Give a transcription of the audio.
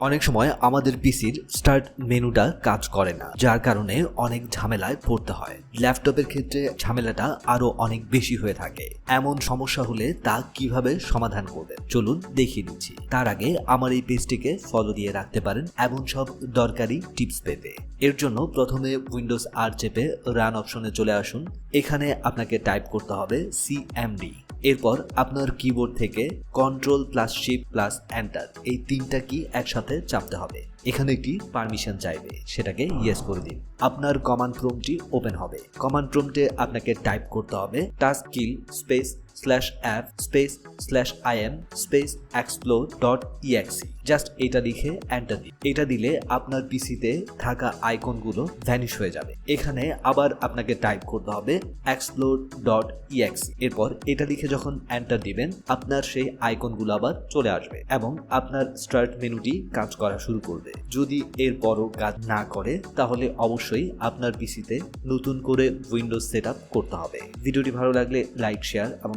অনেক সময় আমাদের পিসির স্টার্ট মেনুটা কাজ করে না, যার কারণে অনেক ঝামেলায় পড়তে হয়। ল্যাপটপের ক্ষেত্রে ঝামেলাটা আরও অনেক বেশি হয়ে থাকে। এমন সমস্যা হলে তা কীভাবে সমাধান করবেন চলুন দেখিয়ে দিচ্ছি। তার আগে আমার এই পেজটিকে ফলো দিয়ে রাখতে পারেন এমন সব দরকারি টিপস পেতে। এর জন্য প্রথমে উইন্ডোজ আর চেপে রান অপশনে চলে আসুন। এখানে আপনাকে টাইপ করতে হবে সিএমডি এরপর আপনার কিবোর্ড থেকে control plus shift plus enter এই তিনটা কি একসাথে চাপতে হবে। এখানে একটি পারমিশন চাইবে, সেটাকে ইয়েস করে দিন। আপনার কমান্ড প্রোমটি ওপেন হবে। কমান্ড প্রোমটে আপনাকে টাইপ করতে হবে task kill space slash app space slash IM space explorer dot EXE just এটা লিখে এন্টার দিন। এটা দিলে আপনার পিসিতে থাকা আইকনগুলো ভ্যানিশ হয়ে যাবে। এখানে আবার আপনাকে টাইপ করতে হবে এক্সপ্লোর ডট ইএক্সি এরপর এটা লিখে যখন এন্টার দিবেন, আপনার সেই আইকনগুলো আবার চলে আসবে এবং আপনার স্টার্ট মেনুটি কাজ করা শুরু করবে। যদি এর পরও কাজ না করে, তাহলে অবশ্যই আপনার পিসিতে নতুন করে উইন্ডোজ সেট করতে হবে। ভিডিওটি ভালো লাগলে লাইক শেয়ার এবং